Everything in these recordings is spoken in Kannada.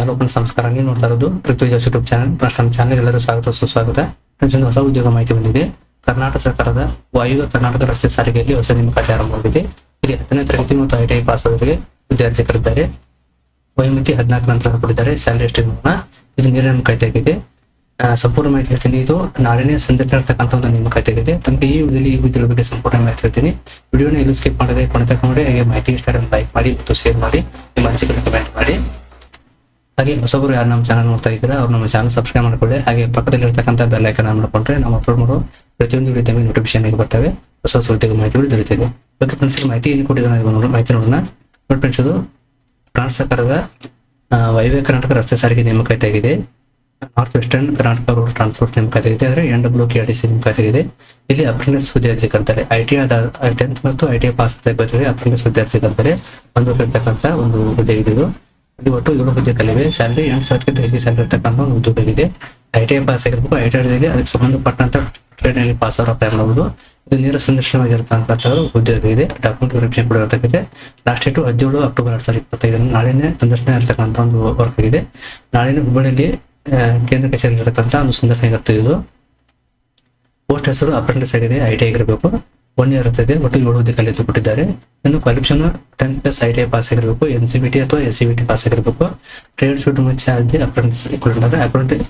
ಹಲೋ ಫ್ರೆಂಡ್ಸ್ ನಮಸ್ಕಾರ ನೀವು ನೋಡ್ತಾ ಇರೋದು ಪೃಥ್ವಿ ಜೋಶ್ ಯೂಟ್ಯೂಬ್ ಚಾನಲ್ ನಮ್ಮ ಚಾನಲ್ ಎಲ್ಲರೂ ಸ್ವಾಗತ, ಸುಸ್ವಾಗತ. ಫ್ರೆಂಡ್ಸ್ ಒಂದು ಹೊಸ ಉದ್ಯೋಗ ಮಾಹಿತಿ ಬಂದಿದೆ. ಕರ್ನಾಟಕ ಸರ್ಕಾರದ ವಾಯುವ್ಯ ಕರ್ನಾಟಕ ರಸ್ತೆ ಸಾರಿಗೆಯಲ್ಲಿ ಹೊಸ ನೇಮಕಾತಿ ಆರಂಭವಾಗಿದೆ ಇಲ್ಲಿ ಹತ್ತನೇ ತರಗತಿ ಮತ್ತು ಐ ಟಿ ಐ ಪಾಸ್ ಆದವರಿಗೆ ವಿದ್ಯಾರ್ಥಿಗಳಿದ್ದಾರೆ ವಯೋಮಿತಿ ಹದಿನಾಲ್ಕು ನಂತರ ಕೊಟ್ಟಿದ್ದಾರೆ ಸ್ಯಾಲರಿ ಎಷ್ಟು ಇದು ನೀರಿನ ನೇಮಕಾತಿ ಆಗಿದೆ. ಸಂಪೂರ್ಣ ಮಾಹಿತಿ ಹೇಳ್ತೀನಿ. ಇದು ನಾಳೆನೇ ಸಂದರ್ಭ ಇರ್ತಕ್ಕಂಥ ಒಂದು ನೇಮಕಾತಿ ಆಗಿದೆ. ತಮಗೆ ಈ ವಿಡಿಯೋದಲ್ಲಿ ಈ ಬಗ್ಗೆ ಸಂಪೂರ್ಣ ಮಾಹಿತಿ ಹೇಳ್ತೀನಿ. ವಿಡಿಯೋನ ಎಲ್ಲೂ ಸ್ಕಿಪ್ ಮಾಡದೆ ಕೊನೆ ತಕ್ಕೊಂಡ್ರೆ ಹಾಗೆ ಮಾಹಿತಿ ಇಷ್ಟ ಲೈಕ್ ಮಾಡಿ ಮತ್ತು ಶೇರ್ ಮಾಡಿ. ನಿಮ್ಮ ಅನಿಸಿಕೆ ಕಮೆಂಟ್ ಮಾಡಿ. ಹಾಗೆ ಹೊಸಬರು ಯಾರು ನಮ್ಮ ಚಾನಲ್ ನೋಡ್ತಾ ಇದ್ದೀರಾ, ಅವ್ರು ನಮ್ಮ ಚಾನಲ್ ಸಬ್ಸ್ಕ್ರೈಬ್ ಮಾಡ್ಕೊಳ್ಳಿ. ಹಾಗೆ ಪಕ್ಕದಲ್ಲಿ ಇರ್ತಕ್ಕಂಥ ಬೆಲ್ ಐಕನ್ ಮಾಡ್ಕೊಂಡ್ರೆ ನಾವು ಅಪ್ಲೋಡ್ ಮಾಡೋ ಪ್ರತಿಯೊಂದು ರೀತಿಯ ನೋಟಿಫಿಕೇಶನ್ ಬರ್ತವೆ. ಹೊಸ ಹೊಸ ಉದ್ಯೋಗ ಮಾಹಿತಿಗಳು ದೊರೆಯುತ್ತವೆ ಓಕೆ ಫ್ರೆಂಡ್ಸ್ ಮಾಹಿತಿ ಏನು ಕೊಟ್ಟಿದ್ದಾರೆ ಮಾಹಿತಿ ನೋಡೋಣ. ನೋಡಿ ಫ್ರೆಂಡ್ಸ್ ಇದು ಕರ್ನಾಟಕ ಸರ್ಕಾರದ ವೈವೆ ಕರ್ನಾಟಕ ರಸ್ತೆ ಸಾರಿಗೆ ನೇಮಕಾತಿ ಆಗಿದೆ. North western Karnataka road transport ನೇಮಕಾತಿ ಆಗಿದೆ. ಅಂದರೆ N W K D C ನೇಮಕಾತಿ ಆಗಿದೆ. ಇಲ್ಲಿ ಅಪ್ರೆಂಟಿಸ್ ವಿದ್ಯಾರ್ಥಿ ಕರ್ತಾರೆ ಐ ಟಿ ಆದ ಟೆಂತ್ ಮತ್ತು ಐ ಟಿ ಐ ಪಾಸ್ ಅಭ್ಯರ್ಥಿಗಳಿಗೆ ಅಪ್ರೆಂಟಿಸ್ ವಿದ್ಯಾರ್ಥಿ ಕರ್ತಾರೆ ಒಂದು ಒಂದು ಹುದ್ದೆ ಇದೆ. ಇಲ್ಲಿ ಒಟ್ಟು ಏಳು ಹುದ್ದೆ ಕಲಿವೆ ಸ್ಯಾಲರಿ ಎಂಟು ಸಾವಿರಕ್ಕಿಂತ ಹೆಚ್ಚಿಗೆ ಸ್ಯಾಲರಿ ಇರ್ತಕ್ಕಂಥ ಒಂದು ಉದ್ಯೋಗ ಇದೆ ಐ ಟಿ ಐ ಪಾಸ್ ಆಗಿರ್ಬೇಕು ಐ ಟಿ ಐದಲ್ಲಿ ಅದಕ್ಕೆ ಸಂಬಂಧಪಟ್ಟಂತ ಟ್ರೇಡ್ನಲ್ಲಿ ಪಾಸ್ ಅವರು ಅಪ್ಲೈ ಮಾಡಬಹುದು ಇದು ನೇರ ಸಂದರ್ಶನವಾಗಿರ್ತಕ್ಕಂಥ ಉದ್ಯೋಗ ಇದೆ. ಡಾಕ್ಯುಮೆಂಟ್ ವೆರಿಫಿಕೇಶನ್ ಕೂಡ ಇರ್ತಕ್ಕಂಥ ಲಾಸ್ಟ್ ಡೇಟು ಹದಿನೇಳು ಅಕ್ಟೋಬರ್ ಎರಡು ಸಾವಿರದ ಇಪ್ಪತ್ತೈದರಲ್ಲಿ ನಾಳೆನೇ ಸಂದರ್ಶನ ಇರತಕ್ಕಂಥ ಒಂದು ವರ್ಕ್ ಆಗಿದೆ. ನಾಳೆನೇ ಹುಬ್ಬಳ್ಳಿಯಲ್ಲಿ ಕೇಂದ್ರ ಕಚೇರಿ ಇರತಕ್ಕಂಥ ಒಂದು ಸಂದರ್ಶನ ಇರುತ್ತೆ ಇದು. ಪೋಸ್ಟ್ ಹೆಸರು ಅಪ್ರೆಂಟಿಸ್ ಆಗಿದೆ. ಐ ಟಿ ಆಗಿರಬೇಕು. ಒನ್ ಇಯರ್ ಇರ್ತದೆ ಒಟ್ಟು ಏಳು ಹುದ್ದೆ ಕಲಿತು ಕೊಟ್ಟಿದ್ದಾರೆ ಇನ್ನು qualification ten plus I pass ಆಗಿರಬೇಕು ಎನ್ ಸಿ ಬಿ ಟಿ ಅಥವಾ S C B T pass ಆಗಿರಬೇಕು. ಟ್ರೇಡ್ ಶೂಟ್ ಮುಚ್ಚೆ ಆದಿ ಅಪ್ರೆಂಟಿಸ್ ಕೊಟ್ಟಿದ್ದಾರೆ. ಅಪ್ರೆಂಟಿಸ್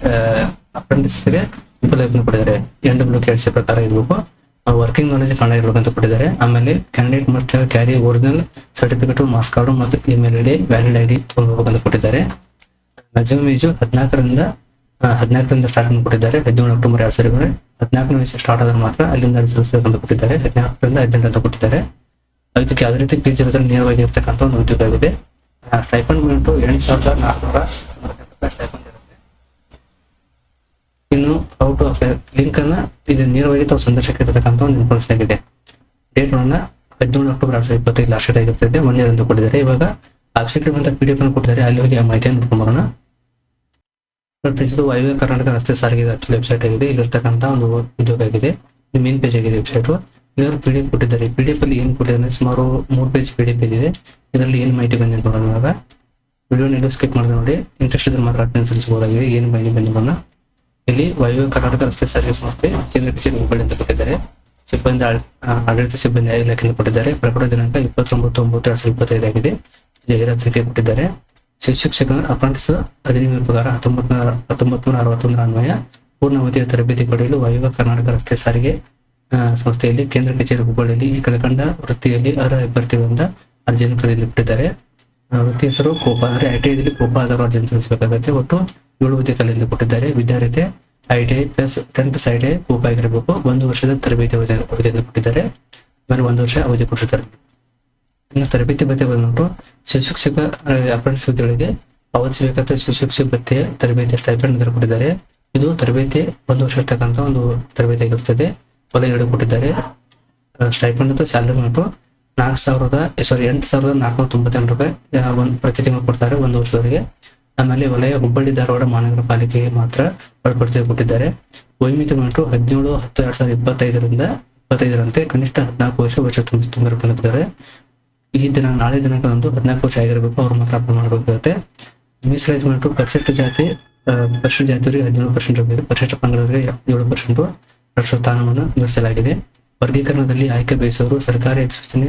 ಅಪ್ರೆಂಟಿಸ್ಗೆ ಉಪಲಬ್ಧ ಕೊಟ್ಟಿದ್ದಾರೆ. ಎನ್ ಡಬ್ಲ್ಯೂ ಕೆ ಸಿ ಪ್ರಕಾರ ಇರಬೇಕು. ವರ್ಕಿಂಗ್ ನಾಲೆಜ್ ಕನ್ನಡ ಇರಬೇಕು ಅಂತ ಕೊಟ್ಟಿದ್ದಾರೆ. ಆಮೇಲೆ candidate must carry original certificate marks card ಮತ್ತು email I D valid I D ಅಂತ ಕೊಟ್ಟಿದ್ದಾರೆ. ಮ್ಯಾಕ್ಸಿಮಮ್ ಏಜು ಹದಿನಾಲ್ಕರಿಂದ ಹದಿನಾಲ್ಕರಿಂದ ಸ್ಟಾರ್ಟ್ ಕೊಟ್ಟಿದ್ದಾರೆ. ಹದಿನೇಳು ಅಕ್ಟೋಬರ್ ಎರಡು ಸಾವಿರ ಹದಿನಾಲ್ಕನೇ ವಯಸ್ಸು ಸ್ಟಾರ್ಟ್ ಆದ್ರೆ ಮಾತ್ರ ಅಲ್ಲಿಂದ ರಿಸಲ್ಟ್ಸ್ ಅಂತ ಕೊಟ್ಟಿದ್ದಾರೆ ಹದಿನಾಲ್ಕರಿಂದ ಹದಿನೆಂಟು ಅಂತ ಕೊಟ್ಟಿದ್ದಾರೆ. ಅದಕ್ಕೆ ಯಾವುದೇ ರೀತಿ ಫೀಸ್ ಇರೋದ್ರಲ್ಲಿ ನೇರವಾಗಿ ಇರ್ತಕ್ಕಂಥ ಒಂದು ಉದ್ಯೋಗ ಆಗಿದೆ ಸ್ಟೈಪಂಡ್ ಬಂದು ಎಂಟು ಸಾವಿರದ ನಾಲ್ಕುನೂರ ಸ್ಟೈಪಂಡ್ ಇನ್ನು ಔಟ್ ಆಫ್ ಲಿಂಕ್ ಅನ್ನ ಇದು ನೇರವಾಗಿ ತಾವು ಸಂದರ್ಶಕ ಇರತಕ್ಕಂಥ ಒಂದು ಇನ್ಫಾರ್ಮೇಶನ್ ಆಗಿದೆ ಡೇಟ್ ನೋಡೋಣ. ಹದಿನೇಳು ಅಕ್ಟೋಬರ್ ಎರಡು ಸಾವಿರದ ಇಪ್ಪತ್ತೈದು ಲಾಸ್ಟ್ ಡೇಟ್ ಆಗಿರ್ತದೆ. ಒನ್ ಇಯರ್ ಅಂತ ಕೊಟ್ಟಿದ್ದಾರೆ. ಇವಾಗ ಅಬ್ಸೆಕ್ಟಿವ್ ಅಂತ ಪಿ ಡಿ ಎಫ್ ಅನ್ನು ಕೊಟ್ಟಿದ್ದಾರೆ. ಅಲ್ಲಿ ಹೋಗಿ ಆ ಮಾಹಿತಿಯನ್ನು ನೋಡ್ಕೊಂಡು ಬರೋಣ. ಫ್ರೆಂಡ್ಸ್ ಇದು ವಾಯುವ್ಯ ಕರ್ನಾಟಕ ರಸ್ತೆ ಸಾರಿಗೆ ವೆಬ್ಸೈಟ್ ಆಗಿದೆ ಇಲ್ಲಿರ್ತಕ್ಕಂಥ ಒಂದು ಉದ್ಯೋಗ ಆಗಿದೆ. ಇದು ಮೇನ್ ಪೇಜ್ ಆಗಿದೆ ವೆಬ್ಸೈಟ್ ಇವರು ಪಿ ಡಿ ಎಫ್ ಕೊಟ್ಟಿದ್ದಾರೆ. ಪಿ ಡಿ ಎಫ್ ಅಲ್ಲಿ ಏನು ಕೊಟ್ಟಿದ್ದಾರೆ ಸುಮಾರು ಮೂರು ಪೇಜ್ ಪಿ ಇದೆ. ಇದರಲ್ಲಿ ಏನು ಮಾಹಿತಿ ಬಂದಿದೆ ನೋಡೋಣ ವಿಡಿಯೋ ಎಲ್ಲೂ ಸ್ಕಿಪ್ ಮಾಡಿದ್ರೆ ನೋಡಿ. ಇಂಟ್ರೆಸ್ಟ್ ಇದ್ರೆ ಮಾತ್ರ ಅಟೆಂಡ್ ಸಲ್ಲಿಸಬಹುದಾಗಿದೆ ಏನು ಮಾಹಿತಿ ಬಂದಿರೋಣ ಇಲ್ಲಿ ವಾಯುವ್ಯ ಕರ್ನಾಟಕ ರಸ್ತೆ ಸಾರಿಗೆ ಸಂಸ್ಥೆ ಕೇಂದ್ರ ಕಚೇರಿ ಹುಬ್ಬಳ್ಳಿ ಅಂತ ಕೊಟ್ಟಿದ್ದಾರೆ. ಸಿಬ್ಬಂದಿ ಆಡಳಿತ ಸಿಬ್ಬಂದಿ ಇಲಾಖೆಯಿಂದ ಕೊಟ್ಟಿದ್ದಾರೆ. ಪ್ರಕಟ ದಿನಾಂಕ ಇಪ್ಪತ್ತೊಂಬತ್ತು, ಒಂಬತ್ತು ಎರಡ್ ಸಾವಿರದ ಇಪ್ಪತ್ತೈದು ಆಗಿದೆ. ಜಾಹೀರಾತು ಸಂಖ್ಯೆ ಕೊಟ್ಟಿದ್ದಾರೆ. ಶಿಕ್ಷಕ ಅಪ್ರೆಂಟಿಸ್ ಹದಿನೈದು ಪ್ರಕಾರ ಹತ್ತೊಂಬತ್ತು ಹತ್ತೊಂಬತ್ತು ಅರವತ್ತೊಂದರ ಅನ್ವಯ ಪೂರ್ಣ ಅವಧಿಯ ತರಬೇತಿ ಪಡೆಯಲು ವಾಯುವ ಕರ್ನಾಟಕ ರಸ್ತೆ ಸಾರಿಗೆ ಸಂಸ್ಥೆಯಲ್ಲಿ, ಕೇಂದ್ರ ಕಚೇರಿ ಹುಬ್ಬಳ್ಳಿಯಲ್ಲಿ, ಈ ಕಲಕಂಡ ವೃತ್ತಿಯಲ್ಲಿ ಅರ್ಹ ಅಭ್ಯರ್ಥಿಗಳಿಂದ ಅರ್ಜಿಯನ್ನು ಕರೆದಿಟ್ಟಿದ್ದಾರೆ ವೃತ್ತಿ ಹೆಸರು ಕೋಪ, ಅಂದರೆ ಐ ಟಿ ಐದಲ್ಲಿ ಕೋಪ ಆಧಾರ ಅರ್ಜಿಯನ್ನು ಸಲ್ಲಿಸಬೇಕಾಗುತ್ತೆ. ಒಟ್ಟು ಏಳು ಹುದ್ದೆ ಕಲೆಯಿಂದ ಕೊಟ್ಟಿದ್ದಾರೆ. ವಿದ್ಯಾರ್ಥಿ I T I plus ten plus I T I ಕೋಪ ಆಗಿರಬೇಕು. ಒಂದು ವರ್ಷದ ತರಬೇತಿ ಅವಧಿ ಅವಧಿಯನ್ನು ಕೊಟ್ಟಿದ್ದಾರೆ. ಆಮೇಲೆ ಒಂದು ವರ್ಷ ಅವಧಿ ಕೊಟ್ಟಿರ್ತಾರೆ ಇನ್ನು ತರಬೇತಿ ಭತ್ಯೆ ಬಂದ್ಬಿಟ್ಟು ಶಿಶುಕ್ಷಕ ಅಪ್ರೆಂಟಿಸ್ ಹುದ್ದೆಗಳಿಗೆ ಪಾವತಿಸಬೇಕಾದ ಶಿಕ್ಷಕ ಭತ್ಯೆ ತರಬೇತಿ ಸ್ಟೈಪೆಂಡ್ ಅಂತ ಕೊಟ್ಟಿದ್ದಾರೆ. ಇದು ತರಬೇತಿ ಒಂದು ವರ್ಷ ಇರ್ತಕ್ಕಂಥ ಒಂದು ತರಬೇತಿ ಆಗಿರುತ್ತದೆ ಹೊಲ ಎರಡು ಕೊಟ್ಟಿದ್ದಾರೆ. ಸ್ಟೈಪೆಂಡ್ ಅಂತ ಸ್ಯಾಲರಿ ಬಂದ್ಬಿಟ್ಟು ನಾಲ್ಕು ಸಾವಿರದ ಸಾರಿ ಎಂಟು ಸಾವಿರದ ನಾಲ್ಕುನೂರ ತೊಂಬತ್ತೆಂಟು ರೂಪಾಯಿ ಒಂದು ಪ್ರತಿ ತಿಂಗಳು ಕೊಡ್ತಾರೆ ಒಂದು ವರ್ಷದವರೆಗೆ. ಆಮೇಲೆ ವಲಯ ಹುಬ್ಬಳ್ಳಿ ಧಾರವಾಡ ಮಹಾನಗರ ಪಾಲಿಕೆಗೆ ಮಾತ್ರ ಒಳಪಡಿಸಿ ಕೊಟ್ಟಿದ್ದಾರೆ. ವೈಮಿತಿ ಬಂದ್ಬಿಟ್ಟು ಹದಿನೇಳು, ಹತ್ತು, ಎರಡ್ ಸಾವಿರದ ಇಪ್ಪತ್ತೈದರಿಂದ ಇಪ್ಪತ್ತೈದರಂತೆ ಕನಿಷ್ಠ ಹದಿನಾಲ್ಕು ವರ್ಷ ವರ್ಷ ತುಂಬ ತುಂಬಿರ್ಕೊಂಡಿದ್ದಾರೆ ಈ ದಿನ, ನಾಳೆ ದಿನಾಂಕದಂದು ಹದಿನಾಲ್ಕು ವರ್ಷ ಆಗಿರಬೇಕು, ಅವ್ರು ಮಾತ್ರ ಅಪ್ಲೈ ಮಾಡಬೇಕಾಗುತ್ತೆ. ಮೀಸಲಾತಿ ಮಾಡಿ ಪರಿಶಿಷ್ಟ ಜಾತಿ ಪರಿಶಿಷ್ಟ ಜಾತಿಯವರಿಗೆ ಹದಿನೇಳು ಪರ್ಸೆಂಟ್ ಪರಿಶಿಷ್ಟ ಪಂಗಡವರಿಗೆ ಏಳು ಪರ್ಸೆಂಟ್ ರಾಷ್ಟ್ರ ಸ್ಥಾನವನ್ನು ವಿಧಿಸಲಾಗಿದೆ ವರ್ಗೀಕರಣದಲ್ಲಿ ಆಯ್ಕೆ ಬಯಸುವವರು ಸರ್ಕಾರಿ ಅಧಿಸೂಚನೆ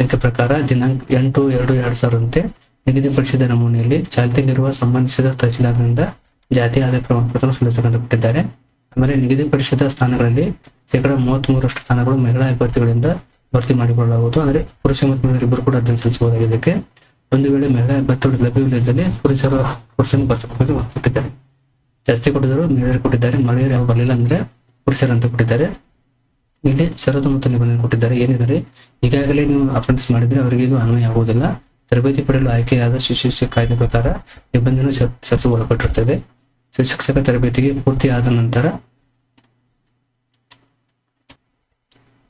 ಸಂಖ್ಯೆ ಪ್ರಕಾರ ದಿನಾಂಕ ಎಂಟು, ಎರಡು ಎರಡು ಸಾವಿರದಂತೆ ನಿಗದಿಪಡಿಸಿದ ನಮೂನೆಯಲ್ಲಿ ಚಾಲ್ತಿಯಲ್ಲಿರುವ ಸಂಬಂಧಿಸಿದ ತಹಸೀಲ್ದಾರರಿಂದ ಜಾತಿ ಆದಾಯ ಪ್ರಮಾಣ ಪತ್ರ ಸಲ್ಲಿಸಬೇಕಂತ ಕೊಟ್ಟಿದ್ದಾರೆ ಆಮೇಲೆ ನಿಗದಿಪಡಿಸಿದ ಸ್ಥಾನಗಳಲ್ಲಿ ಶೇಕಡಾ ಮೂವತ್ತ್ ಮೂರಷ್ಟು ಸ್ಥಾನಗಳು ಮಹಿಳಾ ಅಭ್ಯರ್ಥಿಗಳಿಂದ ಭರ್ತಿ ಮಾಡಿಕೊಳ್ಳಲಾಗುವುದು. ಆದರೆ ಪುರುಷ ಮತ್ತು ಮಹಿಳೆಯರು ಇಬ್ಬರು ಕೂಡ ಅರ್ಜಿ ಸಲ್ಲಿಸಬಹುದಾಗಿದೆ. ಇದಕ್ಕೆ ಒಂದು ವೇಳೆ ಮಹಿಳೆ ಭತ್ತ ಲಭ್ಯವಿಲ್ಲದಲ್ಲಿ ಪುರುಷರು ಪುರುಷನ ಭರ್ತಿ ಕೊಟ್ಟಿದ್ದಾರೆ ಜಾಸ್ತಿ ಕೊಟ್ಟಿದ್ದರು ಮಹಿಳೆಯರು ಕೊಟ್ಟಿದ್ದಾರೆ. ಮಹಿಳೆಯರು ಯಾವ ಬರಲಿಲ್ಲ ಅಂದ್ರೆ ಪುರುಷರು ಅಂತ ಕೊಟ್ಟಿದ್ದಾರೆ. ಇಲ್ಲಿ ಷರತ್ತು ಮತ್ತು ನಿಬಂಧನೆ ಕೊಟ್ಟಿದ್ದಾರೆ. ಏನಿದ್ದಾರೆ ಈಗಾಗಲೇ ನೀವು ಅಪ್ರೆಂಟಿಸ್ ಮಾಡಿದ್ರೆ ಅವರಿಗೆ ಇದು ಅನ್ವಯ ಆಗುವುದಿಲ್ಲ. ತರಬೇತಿ ಪಡೆಯಲು ಆಯ್ಕೆಯಾದ ಶಿಕ್ಷಕ ಕಾಯ್ದೆ ಪ್ರಕಾರ ನಿಬಂಧನೆ ಸರಸು ಒಳಪಟ್ಟಿರುತ್ತದೆ. ಶಿಕ್ಷಕ ತರಬೇತಿಗೆ ಪೂರ್ತಿ ಆದ ನಂತರ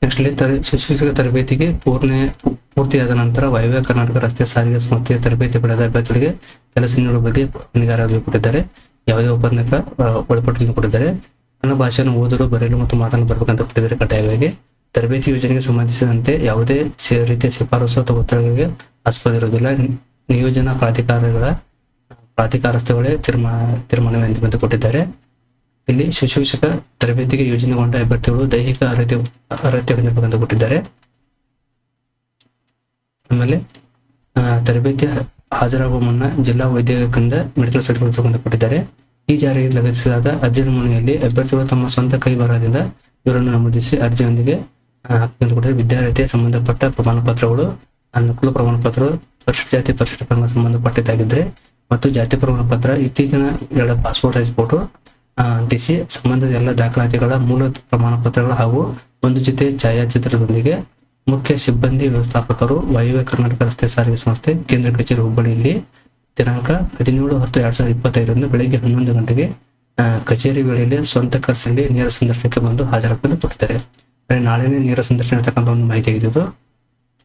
ನೆಕ್ಸ್ಟ್ ತರ ಶಿಕ್ಷಕ ತರಬೇತಿಗೆ ಪೂರ್ಣ ಪೂರ್ತಿಯಾದ ನಂತರ ವಾಯುವ್ಯ ಕರ್ನಾಟಕ ರಸ್ತೆ ಸಾರಿಗೆ ಸಂಸ್ಥೆಯ ತರಬೇತಿ ಪಡೆದ ಅಭ್ಯರ್ಥಿಗಳಿಗೆ ಕೆಲಸ ನೀಡುವ ಬಗ್ಗೆ ಹೊಣೆಗಾರರು ಕೊಟ್ಟಿದ್ದಾರೆ. ಯಾವುದೇ ಒಪ್ಪಂದಕ್ಕೆ ಆ, ಒಳಪಟ್ಟಿದ್ದು ಕೊಟ್ಟಿದ್ದಾರೆ. ಕನ್ನಡ ಭಾಷೆಯನ್ನು ಓದಲು ಬರೆಯಲು ಮತ್ತು ಮಾತನ್ನು ಬರಬೇಕಂತ ಕೊಟ್ಟಿದ್ದಾರೆ ಕಡ್ಡಾಯವಾಗಿ. ತರಬೇತಿ ಯೋಜನೆಗೆ ಸಂಬಂಧಿಸಿದಂತೆ ಯಾವುದೇ ರೀತಿಯ ಶಿಫಾರಸು ಅಥವಾ ಒತ್ತಡಗಳಿಗೆ ಆಸ್ಪದ ಇರುವುದಿಲ್ಲ. ನಿಯೋಜನಾ ಪ್ರಾಧಿಕಾರಗಳ ಪ್ರಾಧಿಕಾರಸ್ಥಗಳೇ ತೀರ್ಮಾನ ತೀರ್ಮಾನವೇ ಅಂತಿಮ ಕೊಟ್ಟಿದ್ದಾರೆ. ಇಲ್ಲಿ ಶಿಶುಶಿಕ್ಷಕ ತರಬೇತಿಗೆ ಯೋಜನೆಗೊಂಡ ಅಭ್ಯರ್ಥಿಗಳು ದೈಹಿಕ ಅರ್ಹತೆ ಅರ್ಹತೆ ಹೊಂದಿರಬೇಕಂತ ಕೊಟ್ಟಿದ್ದಾರೆ. ಆಮೇಲೆ ತರಬೇತಿ ಹಾಜರಾಗುವ ಮುನ್ನ ಜಿಲ್ಲಾ ವೈದ್ಯಕರಿಂದ ಮೆಡಿಕಲ್ ಸರ್ಟಿಫಿಕೇಟ್ ತಗೊಂಡು ಕೊಟ್ಟಿದ್ದಾರೆ. ಈ ಜಾರಿಗೆ ಲಗತ್ತಿಸಲಾದ ಅರ್ಜಿ ನಮೂನೆಯಲ್ಲಿ ಅಭ್ಯರ್ಥಿಗಳು ತಮ್ಮ ಸ್ವಂತ ಕೈ ಬರಹದಿಂದ ಇವರನ್ನು ನಮೂದಿಸಿ ಅರ್ಜಿಯೊಂದಿಗೆ ಆ, ಹಾಕಬೇಕಂತ ಕೊಟ್ಟಿದ್ದಾರೆ. ವಿದ್ಯಾರ್ಥಿ ಸಂಬಂಧಪಟ್ಟ ಪ್ರಮಾಣ ಪತ್ರಗಳು ಅನುಕೂಲ ಪ್ರಮಾಣ ಪತ್ರ ಪರಿಶಿಷ್ಟ ಜಾತಿ ಪರಿಶಿಷ್ಟ ಪಂಗ ಸಂಬಂಧಪಟ್ಟಿದ್ದಾಗಿದ್ರೆ ಮತ್ತು ಜಾತಿ ಪ್ರಮಾಣ ಪತ್ರ ಇತ್ತೀಚಿನ ಎರಡು ಪಾಸ್ಪೋರ್ಟ್ ಸೈಜ್ ಫೋಟೋ ಅಂಟಿಸಿ ಸಂಬಂಧದ ಎಲ್ಲ ದಾಖಲಾತಿಗಳ ಮೂಲ ಪ್ರಮಾಣ ಪತ್ರಗಳು ಹಾಗೂ ಒಂದು ಜೊತೆ ಛಾಯಾಚಿತ್ರದೊಂದಿಗೆ ಮುಖ್ಯ ಸಿಬ್ಬಂದಿ ವ್ಯವಸ್ಥಾಪಕರು ವಾಯುವ್ಯ ಕರ್ನಾಟಕ ರಸ್ತೆ ಸಾರಿಗೆ ಸಂಸ್ಥೆ ಕೇಂದ್ರ ಕಚೇರಿ ಹುಬ್ಬಳ್ಳಿಯಲ್ಲಿ ದಿನಾಂಕ ಹದಿನೇಳು ಹತ್ತು ಎರಡ್ ಸಾವಿರದ ಇಪ್ಪತ್ತೈದರಂದು ಬೆಳಿಗ್ಗೆ ಹನ್ನೊಂದು ಗಂಟೆಗೆ ಕಚೇರಿ ವೇಳೆಯಲ್ಲಿ ಸ್ವಂತ ಖರ್ಚಲ್ಲಿ ನೇರ ಸಂದರ್ಶನಕ್ಕೆ ಬಂದು ಹಾಜರಾಗಲು ಕೊಡ್ತಾರೆ ನಾಳೆನೇ ನೇರ ಸಂದರ್ಶನ ಇರ್ತಕ್ಕಂಥ ಒಂದು ಮಾಹಿತಿ ಆಗಿದ್ದು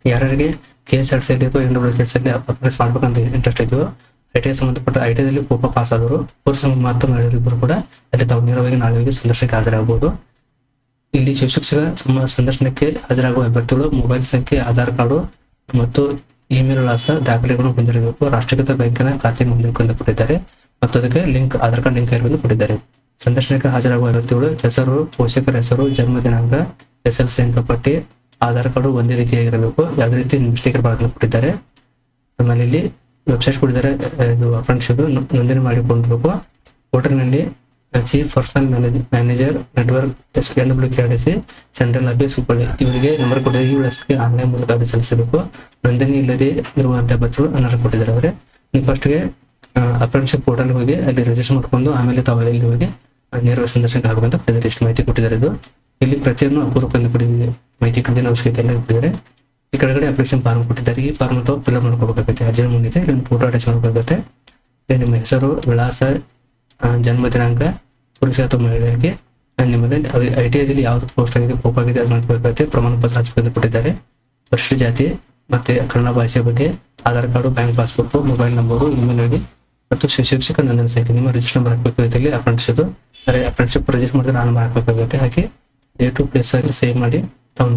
ಯಾರ್ಯಾರಿಗೆ ಕೆ ಎಸ್ ಆರ್ ಸಿ ಅಥವಾ ಎನ್ ಡಬ್ಲ್ಯೂ ಕೆ ಎಸ್ ಅಲ್ಲಿ ಅಪ್ಲೈಸ್ ಮಾಡ್ಬೇಕಂತ ಇಂಟ್ರೆಸ್ಟ್ ಇದೆಯೋ ಐ ಸಂಬಂಧಪಟ್ಟ ಐ ಟಿ ಐದಲ್ಲಿ ಕೋಪ ಪಾಸ್ ಆದವರು ಪುರುಷ ಮತ್ತು ಮಹಿಳೆಯರಿಬ್ಬರು ಕೂಡ ಅಲ್ಲಿ ತಾವು ನೇರವಾಗಿ ನಾಳೆ ಹೋಗಿ ಸಂದರ್ಶನಕ್ಕೆ ಹಾಜರಾಗಬಹುದು. ಇಲ್ಲಿ ಶಿಕ್ಷಕರ ಸಂದರ್ಶನಕ್ಕೆ ಹಾಜರಾಗುವ ಅಭ್ಯರ್ಥಿಗಳು ಮೊಬೈಲ್ ಸಂಖ್ಯೆ, ಆಧಾರ್ ಕಾರ್ಡು ಮತ್ತು ಇಮೇಲ್ ವಿಳಾಸ ದಾಖಲೆಗಳನ್ನು ಹೊಂದಿರಬೇಕು. ರಾಷ್ಟ್ರೀಕೃತ ಬ್ಯಾಂಕಿನ ಖಾತೆಯನ್ನು ಹೊಂದಿರಬೇಕು ಕೊಟ್ಟಿದ್ದಾರೆ ಮತ್ತು ಅದಕ್ಕೆ ಲಿಂಕ್, ಆಧಾರ್ ಕಾರ್ಡ್ ಲಿಂಕ್ ಇರಬೇಕು ಕೊಟ್ಟಿದ್ದಾರೆ. ಸಂದರ್ಶನಕ್ಕೆ ಹಾಜರಾಗುವ ಅಭ್ಯರ್ಥಿಗಳು ಹೆಸರು, ಪೋಷಕರ ಹೆಸರು, ಜನ್ಮ ದಿನಾಂಕ S L C Aadhaar card ಒಂದೇ ರೀತಿಯಾಗಿರಬೇಕು. ಯಾವುದೇ ರೀತಿ ಮಿಸ್ಟೇಕ್ ಇರಬಾರ್ದು ಕೊಟ್ಟಿದ್ದಾರೆ. ಆಮೇಲೆ ಇಲ್ಲಿ ವೆಬ್ಸೈಟ್ ಕೊಟ್ಟಿದ್ದಾರೆ ಇದು ಅಪ್ರೆಂಟ್ಶಿಪ್ ನೋಂದಣಿ ಮಾಡಿಕೊಂಡಿರಬೇಕು ಹೋಟೆಲ್ನಲ್ಲಿ chief personnel manage manager network N W K R C central office Hubballi ಇವರಿಗೆ ನಂಬರ್ ಕೊಟ್ಟಿದ್ದಾರೆ ಈ ವಿಳಾಸಕ್ಕೆ ಆನ್ಲೈನ್ ಮೂಲಕ ಅರ್ಜಿ ಸಲ್ಲಿಸಬೇಕು. ನೋಂದಣಿ ಇಲ್ಲದೆ ಇರುವಂತಹ ಅಭ್ಯರ್ಥಿಗಳು ಅನರ್ಹ ಕೊಟ್ಟಿದ್ದಾರೆ ಅವರೇ. ನೀವು ಫಸ್ಟ್ಗೆ ಅಪ್ರೆಂಟಿಶಿಪ್ ಪೋರ್ಟಲ್ ಹೋಗಿ ಅಲ್ಲಿ ರಿಜಿಸ್ಟರ್ ಮಾಡ್ಕೊಂಡು ಆಮೇಲೆ ತಾವು ಅಲ್ಲಿ ಹೋಗಿ ನೇರ ಸಂದರ್ಶನಕ್ಕೆ ಆಗಬೇಕಂತ ಕೊಟ್ಟಿದ್ದಾರೆ. ಇಷ್ಟು ಮಾಹಿತಿ ಕೊಟ್ಟಿದ್ದಾರೆ ಇದು. ಇಲ್ಲಿ ಪ್ರತಿಯೊಂದು ಅಪೂರ್ವಕ್ಕೆ ಮಾಹಿತಿ ಕಡಿಮೆ ಅವಶ್ಯಕತೆ ಎಲ್ಲ ಕೊಟ್ಟಿದ್ದಾರೆ. ಈ ಕೆಳಗಡೆ ಅಪ್ಲಿಕೇಶನ್ ಫಾರ್ಮ್ ಕೊಟ್ಟಿದ್ದಾರೆ. ಈ ಫಾರ್ಮ್ ತಾವು ಫಿಲ್ ಮಾಡ್ಕೋಬೇಕಾಗುತ್ತೆ. ಅರ್ಜಿ ಮುಂದಿದೆ ಇಲ್ಲಿ ಫೋಟೋ ಅಟ್ಯಾಚ್ ಮಾಡ್ಕೋಬೇಕಾಗುತ್ತೆ. ಇಲ್ಲಿ ನಿಮ್ಮ ಹೆಸರು, ವಿಳಾಸ ಜನ್ಮ ದಿನಾಂಕ, ಪುರುಷ ಅಥವಾ ಮಹಿಳೆಯರಿಗೆ ನಿಮ್ಮಲ್ಲಿ ಐ ಟಿ ಐದಲ್ಲಿ ಯಾವ್ದು ಪೋಸ್ಟ್ ಆಗಿದೆ, ಕೋಪ್ ಆಗಿದೆ ಅದು ಮಾಡ್ಕೋಬೇಕಾಗುತ್ತೆ. ಪ್ರಮಾಣ ಪತ್ರ ಹಚ್ಚಬೇಕು ಕೊಟ್ಟಿದ್ದಾರೆ. ಪರಿಶಿಷ್ಟ ಜಾತಿ ಮತ್ತೆ ಕನ್ನಡ ಭಾಷೆ ಬಗ್ಗೆ Aadhaar card, bank passbook, mobile number, email ID ಮತ್ತು ಶಿಕ್ಷಕ ನಂದನ ಸಂಖ್ಯೆ ನಿಮ್ಮ ರಿಜಿಸ್ಟರ್ ನಂಬರ್ ಹಾಕಬೇಕಾಗುತ್ತೆ ಇಲ್ಲಿ ಅಪ್ರೆಂಟಿಶಿಪ್ ಅಪ್ರೆಂಟಿಶಿಪ್ ರಿಜಿಸ್ಟರ್ ಮಾಡಿದ್ರೆ ನಾನು ಹಾಕಬೇಕಾಗುತ್ತೆ ಹಾಗೆ ಡೇಟು ಪ್ಲೇಸ್ ಆಗಿ ಸೇವ್ ಮಾಡಿ ತಾವು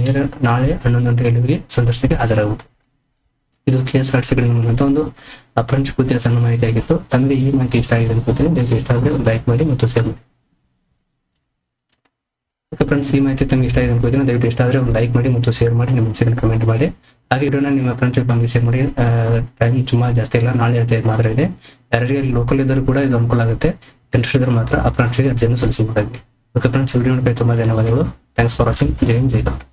ನಾಳೆ ಹನ್ನೊಂದು ಗಂಟೆಗೆ ಹೋಗಿ ಸಂದರ್ಶನಕ್ಕೆ ಹಾಜರಾಗುವುದು ಇದು ಕೆ ಎಸ್ ಆರ್ ಸಿ ಅಂತ ಒಂದು ಅಪ್ರೆಂಟಿಶಿಪ್ ಕೃತಿಯ ಸಣ್ಣ ಮಾಹಿತಿ ಆಗಿತ್ತು ತಮಗೆ ಈ ಮಾಹಿತಿ ಇಷ್ಟ ಆಗಿದೆ ಅನ್ಕೋತೀನಿ ದಯವಿಟ್ಟು ಇಷ್ಟ ಆದರೆ ಲೈಕ್ ಮಾಡಿ ಮತ್ತು ಶೇರ್ ಮಾಡಿ. ಓಕೆ ಫ್ರೆಂಡ್ಸ್, ಈ ಮಾಹಿತಿ ತಮಗೆ ಇಷ್ಟ ಆಗಿದೆ ಅನ್ಕೋತೀನಿ ದಯವಿಟ್ಟು ಇಷ್ಟ ಆದರೆ ಒಂದು ಲೈಕ್ ಮಾಡಿ ಮತ್ತು ಶೇರ್ ಮಾಡಿ. ನಿಮ್ಮ ಅನಿಸಿಕೆ ಕಮೆಂಟ್ ಮಾಡಿ. ಹಾಗೆ ವಿಡಿಯೋನ ನಿಮ್ಮ ಫ್ರೆಂಡ್ಸ್ ಬಂದು ಶೇರ್ ಮಾಡಿ. ಟೈಮ್ ಸುಮಾರು ಜಾಸ್ತಿ ಇಲ್ಲ. ನಾಳೆ ಹದಿನೈದು ಮಾತ್ರ ಇದೆ. ಯಾರಿಗೆ ಲೋಕಲ್ ಇದ್ದರೂ ಕೂಡ ಇದು ಅನುಕೂಲ ಆಗುತ್ತೆ. ಇಂಟ್ರೆಸ್ಟ್ ಇದ್ರೆ ಮಾತ್ರ ಆ ಫ್ರೆಂಡ್ಸ್ಗೆ ಅರ್ಜಿಯನ್ನು ಸಲ್ಲಿಸಿ ಓಕೆ ಫ್ರೆಂಡ್ಸ್ ವಿಡಿಯೋ ನೋಡಿ ತುಂಬ ಧನ್ಯವಾದಗಳು thanks for watching Jai Hind Jai Kannada